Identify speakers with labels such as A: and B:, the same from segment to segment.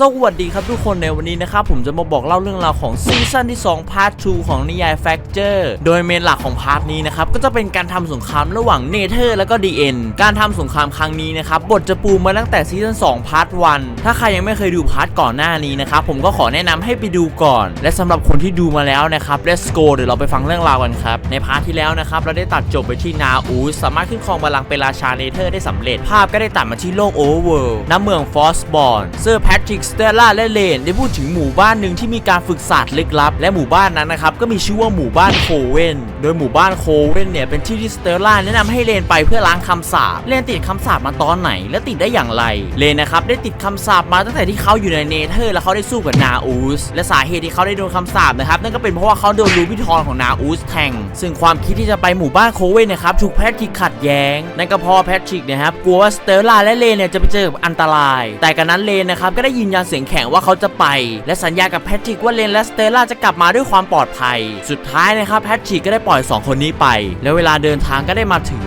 A: สวัสดีครับทุกคนในวันนี้นะครับผมจะมาบอกเล่าเรื่องราวของซีซั่นที่2พาร์ท2ของนิยาย Factor โดยเมนหลักของพาร์ทนี้นะครับก็จะเป็นการทำสงครามระหว่างเนเธอร์และก็ DN การทำสงครามครั้งนี้นะครับบทจะปูมาตั้งแต่ซีซั่น2พาร์ท1ถ้าใครยังไม่เคยดูพาร์ทก่อนหน้านี้นะครับผมก็ขอแนะนำให้ไปดูก่อน และสำหรับคนที่ดูมาแล้วนะครับ Let's go เดี๋ยวเราไปฟังเรื่องราวกันครับในพาร์ทที่แล้วนะครับเราได้ตัดจบไปที่นาอูสามารถขึ้นครองบัลลังก์เป็นราชาเนเธอร์ได้สำเร็จภาพก็ได้ตัดมาที่โลกโอเวอร์ณเมืองฟอสบอร์นเซอร์แพทริกสเตลล่าและเลนได้พูดถึงหมู่บ้านหนึ่งที่มีการฝึกศาสตร์ลึกลับ และหมู่บ้านนั้นนะครับก็มีชื่อว่าหมู่บ้านโคเวนโดยหมู่บ้านโคเวนเนี่ยเป็นที่ที่สเตลล่าแนะนำให้เลนไปเพื่อล้างคำสาปเลนติดคำสาปมาตอนไหน และติดได้อย่างไรเลนนะครับได้ติดคำสาปมาตั้งแต่ที่เขาอยู่ในเนเธอร์และเขาได้สู้กับนาอูสและสาเหตุที่เขาได้โดนคำสาปนะครับนั่นก็เป็นเพราะว่าเขาโดนลูบิทอนของนาอูสแทงซึ่งความคิดที่จะไปหมู่บ้านโคเวนนะครับถูกแพทริกขัดแย้งนั่นก็เพราะแพทริกเนะครับกลัวว่าสเตลล่าและเลนเนี่ยจะไปเจอกับอันตราย แต่กันนั้นเลนนะครับก็ได้ยืนยันเสียงแข็งว่าเขาจะไป และสัญญากับแพทริกว่าเลนและสเตล่าจะกลับมาด้วยความปลอดภัย สุดท้ายนะครับแพทริกก็ได้ปล่อยสองคนนี้ไป และเวลาเดินทางก็ได้มาถึง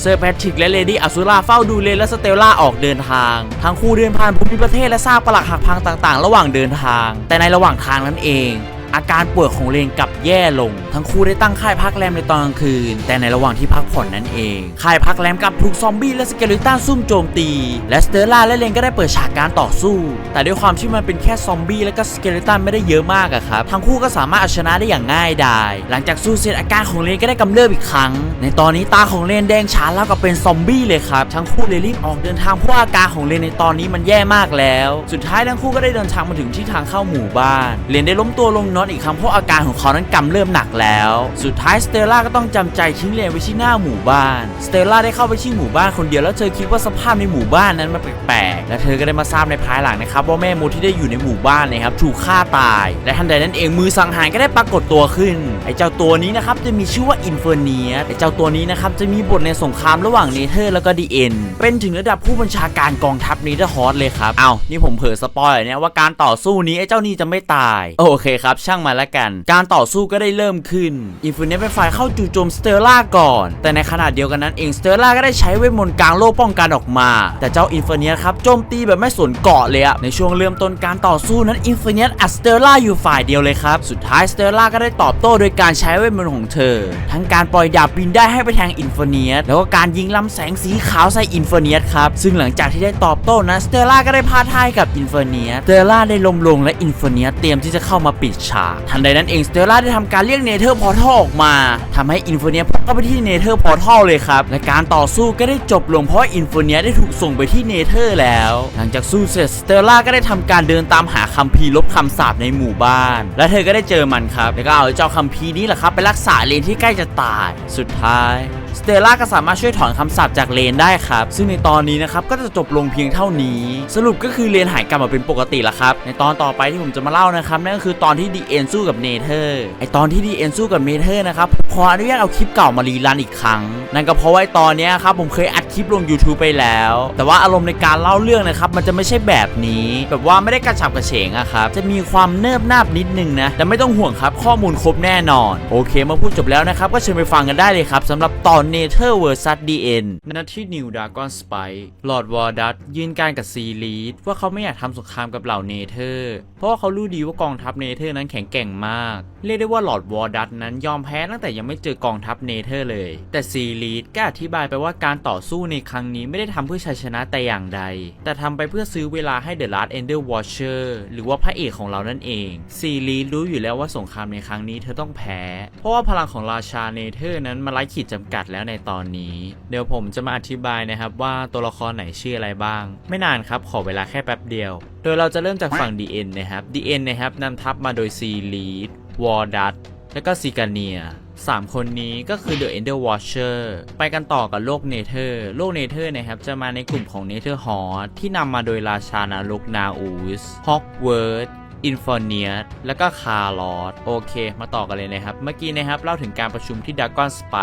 A: เซอร์แพทริกและเลดี้อัซูราเฝ้าดูเลนและสเตลล่าออกเดินทาง ทั้งคู่เดินผ่านภูมิประเทศและซากปรักหักพังต่างๆ ระหว่างเดินทาง แต่ในระหว่างทางนั้นเอง อาการป่วยของเลนกลับแย่ลง ทั้งคู่ได้ตั้งค่ายพักแรมในตอนกลางคืน แต่ในระหว่างที่พักผ่อนนั่นเอง ค่ายพักแรมกลับถูกซอมบี้และสเกลิตันซุ่มโจมตี และสเตลล่าและเลนก็ได้เปิดฉากการต่อสู้ แต่ด้วยความที่มันเป็นแค่ซอมบี้และก็สเกลิตันไม่ได้เยอะมากอะครับทั้งคู่ก็สามารถเอาชนะได้อย่างง่ายดายหลังจากสู้เสร็จอาการของเลนก็ได้กำเริบอีกครั้ง ในตอนนี้ตาของเลนแดงฉานแล้วกับเป็นซอมบี้เลยครับทั้งคู่เลยรีบออกเดินทางเพราะอาการของเลนในตอนนี้มันแย่มากแล้ว สุดท้ายทั้งคู่ก็ได้เดินทางมาถึงที่ทางเข้าหมู่บ้านเลนได้ล้มตัวลงนอนอีกครั้งเพราะอาการของเขานั้นกำเริ่มหนักแล้ว สุดท้ายสเตลล่าก็ต้องจำใจทิ้งเลนไว้ที่หน้าหมู่บ้านสเตลล่าได้เข้าไปที่หมู่บ้านคนเดียวแล้วเธอคิดว่าสภาพในหมู่บ้านนั้นมันแปลกๆและเธอก็ได้มาทราบในภายหลังนะครับว่าแม่มดที่ได้อยู่ในหมู่บ้านนะครับถูกฆ่าตาย และทันใดนั้นเองมือสังหารก็ได้ปรากฏตัวขึ้นไอ้เจ้าตัวนี้นะครับจะมีชื่อว่าอินเฟอร์เนียไอ้เจ้าตัวนี้นะครับจะมีบทในสงครามระหว่างเนเธอร์แล้วก็ดีเอ็นเป็นถึงระดับผู้บัญชาการกองทัพเนเธอร์ฮอสเลยครับเอานี่ผมเผลอสปอยเนี่ยว่าการต่อสู้นี้ไอ้เจ้านี่จะไม่ตายโอเคครับช่างมาละกัน การต่อสู้ก็ได้เริ่มขึ้นอินฟอร์เนียเป็นฝ่ายเข้าจู่โจมสเตลล่าก่อน แต่ในขณะเดียวกันนั้นเองสเตลล่าก็ได้ใช้เวทมนต์กลางโลกป้องกันออกมา แต่เจ้าอินฟอร์เนียครับโจมตีแบบไม่สนเกาะเลยอะในช่วงเริ่มต้นการต่อสู้นั้นอินฟอร์เนียอัดสเตลล่าอยู่ฝ่ายเดียวเลยครับสุดท้ายสเตลล่าก็ได้ตอบโต้โดยการใช้เวทมนต์ของเธอ ทั้งการปล่อยดาบบินได้ให้ไปแทงอินฟอร์เนียแล้วก็การยิงลำแสงสีขาวใส่อินฟอร์เนียครับซึ่งหลังจากที่ได้ตอบโต้นะสเตลล่าก็ได้พาทายกับอินฟอร์เนียสเตลล่าได้ล้มลงและอินฟอร์เนียเตรียมที่จะเข้ามาปิดฉากทันใดนั้นเองสเตลล่าได้ทำการเรียกเนเธอร์พอร์ทัลออกมาทำให้อินฟเนียพุ่งเข้าไปที่เนเธอร์พอร์ทัลเลยครับ และการต่อสู้ก็ได้จบลงเพราะอินฟเนียได้ถูกส่งไปที่เนเธอร์แล้ว หลังจากสู้เสร็จสเตลล่าก็ได้ทำการเดินตามหาคัมภีร์ลบคำสาปในหมู่บ้าน และเธอก็ได้เจอมันครับ แล้วก็เอาเจ้าคัมภีร์นี้แหละครับไปรักษาเลนที่ใกล้จะตาย สุดท้าย สเตล่าก็สามารถช่วยถอนคำสาปจากเลนได้ครับ ซึ่งในตอนนี้นะครับก็จะจบลงเพียงเท่านี้ สรุปก็คือเลนหายกลับมาเป็นปกติแล้วครับ ในตอนต่อไปที่ผมจะมาเล่านะครับนั่นก็คือตอนที่ดีเอ็นสู้กับเนเธอร์ไอตอนที่ดีเอ็นสู้กับเนเธอร์นะครับขออนุญาตเอาคลิปเก่ามารีรันอีกครั้ง นั่นก็เพราะว่าตอนนี้ครับผมเคยอัดคลิปลง YouTube ไปแล้ว แต่ว่าอารมณ์ในการเล่าเรื่องนะครับมันจะไม่ใช่แบบนี้ แบบว่าไม่ได้กระฉับกระเฉงอะครับจะมีความเนิบนาบนิดนึงนะแต่ไม่ต้องห่วงครับข้อมูลครบแน่นอน โอเค มาพูดจบแล้วนะครับก็เชิญไปฟังกันได้เลยครับสำหรับตอนเนเธอร์เวอร์ซัสดีเอ็นณที่นิวดากอนสไปหลอดวอร์ดัตยืนการกับซีลีดว่าเขาไม่อยากทำสงครามกับเหล่าเนเธอร์ เพราะเขารู้ดีว่ากองทัพเนเธอร์นั้นแข็งแกร่งมาก เรียกได้ว่าหลอดวอร์ดัตนั้นยอมแพ้ตั้งแต่ยังไม่เจอกองทัพเนเธอร์เลย แต่ซีลีดก็อธิบายไปว่าการต่อสู้ในครั้งนี้ไม่ได้ทำเพื่อชัยชนะแต่อย่างใด แต่ทำไปเพื่อซื้อเวลาให้เดอะลาร์ดเอนเดอร์วอชเชอร์หรือว่าพระเอกของเรานั่นเอง ซีลีดรู้อยู่แล้วว่าสงครามในครั้งนี้เธอต้องแพ้ เพราะว่าพลังของราชาเนเธอร์นั้นมันไร้ขีดจำกัดแล้วในตอนนี้ เดี๋ยวผมจะมาอธิบายนะครับว่าตัวละครไหนชื่ออะไรบ้าง ไม่นานครับขอเวลาแค่แป๊บเดียว โดยเราจะเริ่มจากฝั่ง DN นะครับ DN นะครับนำทัพมาโดยซีลีดวอร์ดัตและก็ซิกาเนียสามคนนี้ก็คือ The Ender Watcher ไปกันต่อกับโลกเนเธอร์ โลกเนเธอร์นะครับจะมาในกลุ่มของเนเธอร์ฮอที่นำมาโดยราชานาลกนาอูสฮอกเวิร์ด อินฟอร์เนียสแล้วก็คาร์ลอสโอเค มาต่อกันเลยนะครับ เมื่อกี้นะครับเล่าถึงการประชุมที่ดักกอนสไป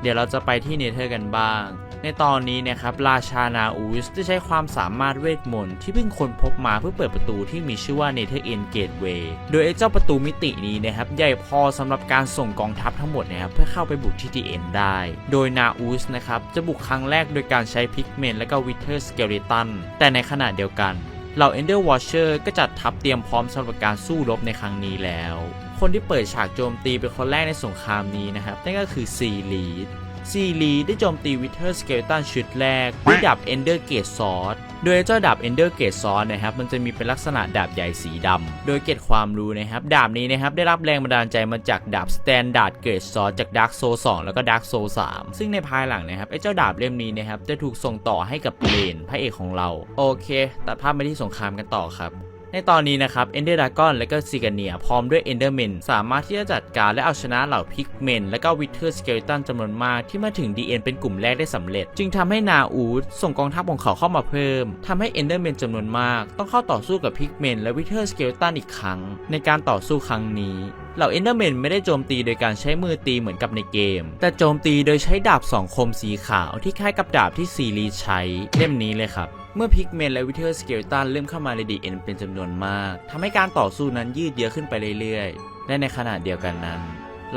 A: เดี๋ยวเราจะไปที่เนเธอร์กันบ้าง ในตอนนี้นะครับราชานาอูสจะใช้ความสามารถเวทมนต์ที่เพิ่งค้นพบมาเพื่อเปิดประตูที่มีชื่อว่า Nether End Gateway โดยไอ้เจ้าประตูมิตินี้นะครับใหญ่พอสำหรับการส่งกองทัพทั้งหมดนะครับเพื่อเข้าไปบุกที่ t ีเอ็นได้ โดยนาอูสนะครับจะบุกครั้งแรกโดยการใช้พิกเมนและก็วิเทอร์สเกลิตันแต่ในขณะเดียวกัน เหล่า Ender Watcher ก็จัดทัพเตรียมพร้อมสำหรับการสู้รบในครั้งนี้แล้ว คนที่เปิดฉากโจมตีเป็นคนแรกในสงครามนี้นะครับนั่นก็คือซีลีด ซีลีได้โจมตีวิเทอร์สเกลตันชุดแรกด้วยดาบ Ender Gate Sword โดยเจ้าดาบ Ender Gate Sword นะครับมันจะมีเป็นลักษณะดาบใหญ่สีดำโดยเกร็ดความรู้นะครับดาบนี้นะครับได้รับแรงบันดาลใจมาจากดาบ Standard Gate Sword จาก Dark Soul 2แล้วก็ Dark Soul 3ซึ่งในภายหลังนะครับไอ้เจ้าดาบเล่มนี้นะครับจะถูกส่งต่อให้กับเลนพระเอกของเรา โอเค ตัดภาพไปที่สงครามกันต่อครับ ในตอนนี้นะครับ Ender Dragon และก็ซิกาเนียพร้อมด้วย Enderman สามารถที่จะจัดการและเอาชนะเหล่าพิกเมนและก็วิเทอร์สเกลตันจำนวนมากที่มาถึง DN เป็นกลุ่มแรกได้สำเร็จ จึงทำให้นาอูดส่งกองทัพของเขาเข้ามาเพิ่มทำให้ Enderman จำนวนมาก ต้องเข้าต่อสู้กับพิกเมนและวิเทอร์สเกลตันอีกครั้ง ในการต่อสู้ครั้งนี้เหล่า Enderman ไม่ได้โจมตีโดยการใช้มือตีเหมือนกับในเกม แต่โจมตีโดยใช้ดาบสองคมสีขาวที่คล้ายกับดาบที่ซีรีใช้เล่มนี้เลยครับ เมื่อพิกเมนและวิเทอร์สเกลตันเริ่มเข้ามาในดีเอ็นเป็นจำนวนมากทำให้การต่อสู้นั้นยืดเยื้อขึ้นไปเรื่อยๆ และในขณะเดียวกันนั้น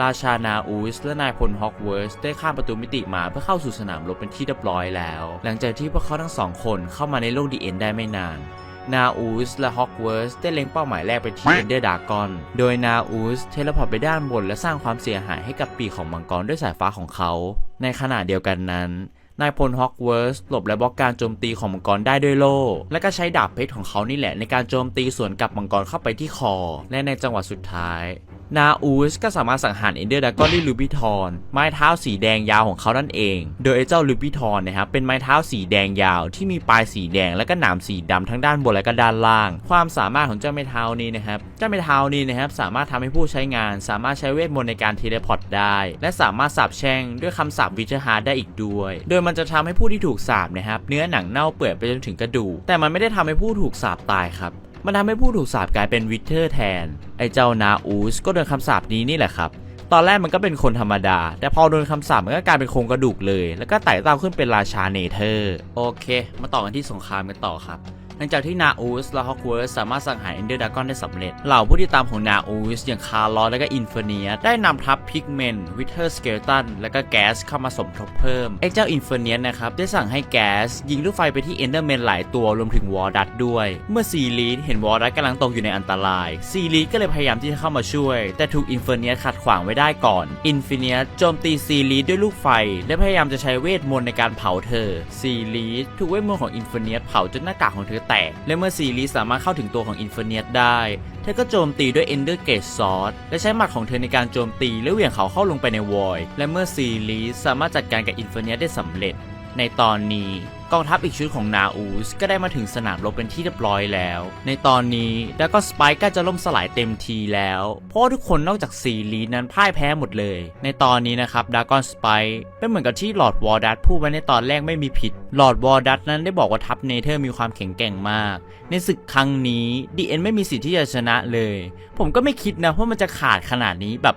A: ราชานาอูสและนายพลฮอกเวิร์สได้ข้ามประตูมิติมาเพื่อเข้าสู่สนามรบเป็นที่เรียบร้อยแล้ว หลังจากที่พวกเขาทั้งสองคนเข้ามาในโลกดีเอ็นได้ไม่นานนาอูสและฮอกเวิร์สได้เล็งเป้าหมายแรกไปที่เอนเดอร์ดากอน โดยนาอูสเทเลพอร์ตไปด้านบนและสร้างความเสียหายให้กับปีกของมังกรด้วยสายฟ้าของเขา ในขณะเดียวกันนั้น นายพลฮอกเวิร์สหลบและบล็อกการโจมตีของมังกรได้ด้วยโล่ และก็ใช้ดาบเพชรของเขานี่แหละในการโจมตีสวนกลับมังกรเข้าไปที่คอ และในจังหวะสุดท้ายนาอูสก็สามารถสังหารเอนเดอร์ดากอนด้วยลูบิทอนไม้เท้าสีแดงยาวของเขานั่นเอง โดยไอ้เจ้าลูบิทอนนะครับเป็นไม้เท้าสีแดงยาว ที่มีปลายสีแดงและก็หนามสีดำทั้งด้านบนและก็ด้านล่าง ความสามารถของเจ้าไม้เท้านี้นะครับเจ้าไม้เท้านี้นะครับสามารถทำให้ผู้ใช้งาน สามารถใช้เวทมนต์ในการเทเลพอร์ตได้ และสามารถสาบแช่งด้วยคำสาปวิจฮาร์ได้อีกด้วย โดยมันจะทำให้ผู้ที่ถูกสาปนะครับเนื้อหนังเน่าเปื่อยไปจนถึงกระดูกแต่มันไม่ได้ทำให้ผู้ถูกสาปตายครับ มันทำให้ผู้ถูกสาปกลายเป็นวิเทอร์แทน ไอ้เจ้านาอูสก็โดนคำสาปนี้นี่แหละครับ ตอนแรกมันก็เป็นคนธรรมดา แต่พอโดนคำสาปมันก็กลายเป็นโครงกระดูกเลย แล้วก็ไต่เต้าขึ้นเป็นราชาเนเธอร์ โอเค มาต่อกันที่สงครามกันต่อครับ หลังจากที่นาอูสและฮอกเวอร์สสามารถสังหารเอนเดอร์ดากอนได้สำเร็จ เหล่าผู้ที่ตามของนาอูสอย่างคาร์ลอสและก็อินเฟเนียได้นำทัพพิกเมนวิเทอร์สเกลตันและก็แก๊สเข้ามาสมทบเพิ่มไอ้เจ้าอินเฟเนียนะครับได้สั่งให้แก๊สยิงลูกไฟไปที่เอนเดอร์แมนหลายตัวรวมถึงวอร์ดัตด้วย เมื่อซีรีสเห็นวอร์ดัตกำลังตกอยู่ในอันตราย ซีรีสก็เลยพยายามที่จะเข้ามาช่วย แต่ถูกอินเฟเนียขัดขวางไว้ได้ก่อนอินฟิเนียโจมตีซีรีสด้วยลูกไฟ และพยายามจะใช้เวทมนต์ในการเผาเธอซีรีสถูกเวทมนต์ของอินฟิเนียเผาจนหน้ากากของเธอแตก และเมื่อซีรีสสามารถเข้าถึงตัวของอินฟิเนียได้ เธอก็โจมตีด้วยเอนเดอร์เกตซอสและใช้หมัดของเธอในการโจมตีและเหวี่ยงเขาเข้าลงไปในวอยและเมื่อซีรีสสามารถจัดการกับอินฟิเนียได้สำเร็จ ในตอนนี้กองทัพอีกชุดของนาอูสก็ได้มาถึงสนามรบเป็นที่เรียบร้อยแล้ว ในตอนนี้ดักก็สไปก็จะล่มสลายเต็มทีแล้ว เพราะทุกคนนอกจากซีรีนั้นพ่ายแพ้หมดเลย ในตอนนี้นะครับดากอนสไปเป็นเหมือนกับที่ลอร์ดวอร์ดัตพูดไว้ในตอนแรกไม่มีผิดลอร์ดวอร์ดัตนั้นได้บอกว่าทัพเนเธอร์มีความแข็งแกร่งมาก ในศึกครั้งนี้ดีเอ็นไม่มีสิทธิ์ที่จะชนะเลย ผมก็ไม่คิดนะว่ามันจะขาดขนาดนี้แบบ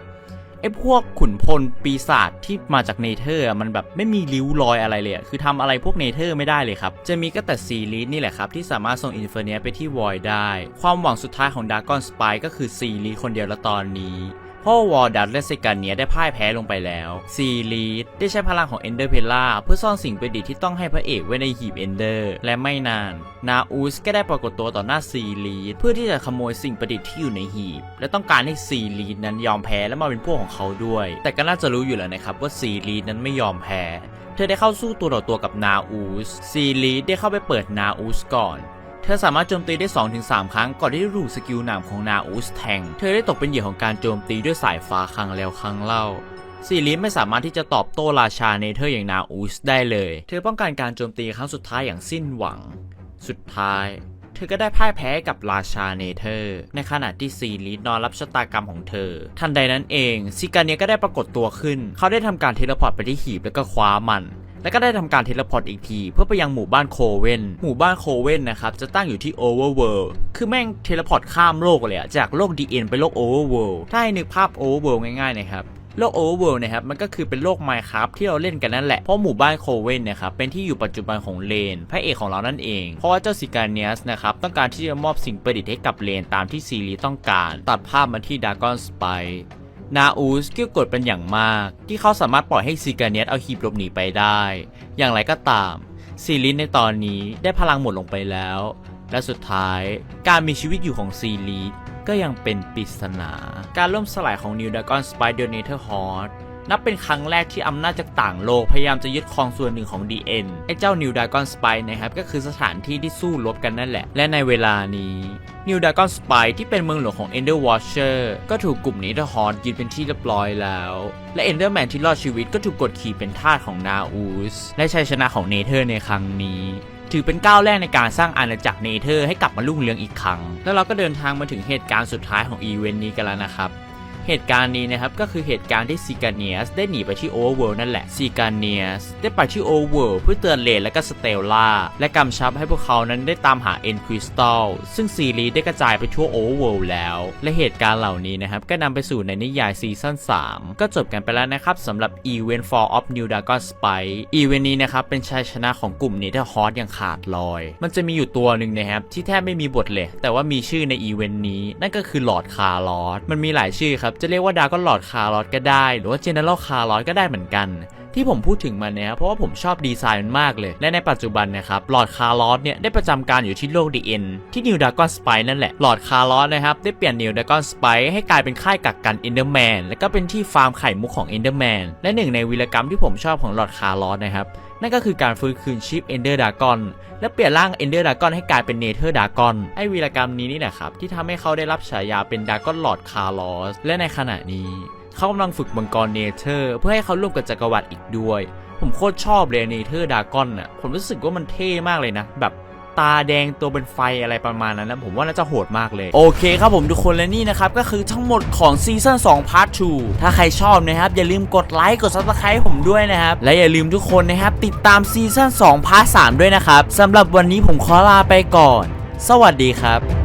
A: ไอ้พวกขุนพลปีศาจที่มาจากเนเธอร์มันแบบไม่มีริ้วรอยอะไรเลย คือทำอะไรพวกเนเธอร์ไม่ได้เลยครับ จะมีก็แต่ซีรีสนี่แหละครับที่สามารถส่งอินเฟอร์เนียไปที่วอยได้ ความหวังสุดท้ายของดากอนสไปก็คือซีรีสคนเดียวละตอนนี้ พราะวอร์ดัตและเซกาเนียได้พ่ายแพ้ลงไปแล้วซีรีสได้ใช้พลังของเอนเดอร์เพล่าเพื่อซ่อนสิ่งประดิษฐ์ที่ต้องให้พระเอกไว้ในหีบเอนเดอร์ และไม่นาน นาอูสก็ได้ปรากฏตัวต่อหน้าซีรีสเพื่อที่จะขโมยสิ่งประดิษฐ์ที่อยู่ในหีบ และต้องการให้ซีรีสนั้นยอมแพ้และมาเป็นพวกของเขาด้วย แต่ก็น่าจะรู้อยู่แล้วนะครับว่าซีรีสนั้นไม่ยอมแพ้ เธอได้เข้าสู้ตัวต่อตัวกับนาอูสซีรีสได้เข้าไปเปิดนาอูสก่อน ธอสามารถโจมตีได้ 2-3 ครั้งก่อนที่จะถูสกิลหนามของนาอูสแทง เธอได้ตกเป็นเหยื่อของการโจมตีด้วยสายฟ้าครั้งแล้วครั้งเล่าซีรีสไม่สามารถที่จะตอบโต้ราชาเนเธอร์อย่างนาอูสได้เลย เธอป้องกันการโจมตีครั้งสุดท้ายอย่างสิ้นหวัง สุดท้าย เธอก็ได้พ่ายแพ้กับราชาเนเธอร์ ในขณะที่ซีรีสนอนรับชะตากรรมของเธอ ทันใดนั้นเองซิกาเนียก็ได้ปรากฏตัวขึ้น เขาได้ทำการเทเลพอร์ตไปที่หีบแล้วก็คว้ามัน แล้วก็ได้ทำการเทเลพอร์ตอีกที เพื่อไปยังหมู่บ้านโคเวนหมู่บ้านโคเวนนะครับจะตั้งอยู่ที่โอเวอร์เวิลด์คือแม่งเทเลพอร์ตข้ามโลกเลยอะจากโลก DN ไปโลกโอเวอร์เวิลด์ถ้าให้นึกภาพโอเวอร์เวิลด์ง่ายๆนะครับโลกโอเวอร์เวิลด์นะครับมันก็คือเป็นโลก Minecraft ที่เราเล่นกันนั่นแหละ เพราะหมู่บ้านโคเวนนะครับเป็นที่อยู่ปัจจุบันของเลน พระเอกของเรานั่นเอง เพราะว่าเจ้าซิกาเนียสนะครับต้องการที่จะมอบสิ่งประดิษฐ์ให้กับเลนตามที่ซีรีส์ต้องการ ตัดภาพมาที่ดากอนสไป นาอูสกิ้วกดเป็นอย่างมาก ที่เขาสามารถปล่อยให้ซิกาเนียสเอาฮีบหลบหนีไปได้ อย่างไรก็ตามซีรีส์ในตอนนี้ได้พลังหมดลงไปแล้ว และสุดท้ายการมีชีวิตอยู่ของซีรีส์ก็ยังเป็นปริศนา การล่มสลายของนิวดากอนสไปเดอร์เนเธอร์ฮอร์ นับเป็นครั้งแรกที่อำนาจจากต่างโลกพยายามจะยึดครองส่วนหนึ่งของ DN ไอ้เจ้านิวดากอนสไปนะครับก็คือสถานที่ที่สู้รบกันนั่นแหละ และในเวลานี้นิวดากอนสไปที่เป็นเมืองหลวงของ Ender Watcher ก็ถูกกลุ่มนี้ทฮอร์ยึดเป็นที่เรียบร้อยแล้ว และ Enderman ที่รอดชีวิตก็ถูกกดขี่เป็นทาสของนาอูสและชัยชนะของเนเธอร์ในครั้งนี้ถือเป็นก้าวแรกในการสร้างอาณาจักรเนเธอร์ให้กลับมารุ่งเรืองอีกครั้ง แล้วเราก็เดินทางมาถึงเหตุการณ์สุดท้ายของอีเวนต์นี้กันแล้วนะครับ เหตุการณ์นี้นะครับก็คือเหตุการณ์ที่ซีกาเนียสได้หนีไปที่โอเวอร์เวิลด์นั่นแหละซีกาเนียสได้ไปที่โอเวอร์เวิลด์เพื่อเตือนเลนและก็สเตลล่าและกำชับให้พวกเขานั้นได้ตามหาเอ็นคริสตัลซึ่งซีรีส์ได้กระจายไปทั่วโอเวอร์เวิลด์แล้ว และเหตุการณ์เหล่านี้นะครับก็นำไปสู่ในนิยายซีซั่น3 ก็จบกันไปแล้วนะครับสำหรับ Event for of New Dragon Spy อีเวนต์นี้นะครับเป็นชัยชนะของกลุ่มนี้ที่ฮอตอย่างขาดลอย มันจะมีอยู่ตัวหนึ่งนะครับที่แทบไม่มีบทเลย แต่ว่ามีชื่อในอีเวนต์นี้ นั่นก็คือหลอดคาร์ลอสมันมีหลายชื่อครับจะเรียกว่าดาก็หลอดคาร์ลอสก็ได้ หรือว่าเจเนอเรลคาร์ลอสก็ได้เหมือนกันที่ผมพูดถึงมันเนี่ยเพราะว่าผมชอบดีไซน์มันมากเลย และในปัจจุบันนะครับหลอดคาร์ลอสเนี่ยได้ประจำการอยู่ที่โลกดีเอ็นที่นิวดากอนสไปนั่นแหละหลอดคาร์ลอสนะครับได้เปลี่ยนนิวดากอนสไปให้กลายเป็นค่ายกักกันเอนเดอร์แมนและก็เป็นที่ฟาร์มไข่มุกของเอนเดอร์แมนและหนึ่งในวีรกรรมที่ผมชอบของหลอดคาร์ลอสนะครับ นั่นก็คือการฟื้นคืนชีพเอนเดอร์ดากอนและเปลี่ยนร่างเอนเดอร์ดากอนให้กลายเป็นเนเธอร์ดากอนไอวีรกรรมนี้นี่แหละครับ ที่ทำให้เขาได้รับฉายาเป็นดากอนหลอดคาร์ลอสและในขณะนี้เขากำลังฝึกมังกรเนเธอร์เพื่อให้เขาร่วมกับจักรวรรดิอีกด้วย ผมโคตรชอบเลยเนเธอร์ดากอนอะผมรู้สึกว่ามันเท่มากเลยนะแบบ ตาแดงตัวเป็นไฟอะไรประมาณนั้นนะผมว่าน่าจะโหดมากเลย โอเคครับผมทุกคนและนี่นะครับ ก็คือทั้งหมดของซีซั่น2พาร์ท2ถ้าใครชอบนะครับ อย่าลืมกดไลค์กดซับสไครป์ผมด้วยนะครับ และอย่าลืมทุกคนนะครับ ติดตามซีซั่น2พาร์ท3ด้วยนะครับสำหรับวันนี้ผมขอลาไปก่อน สวัสดีครับ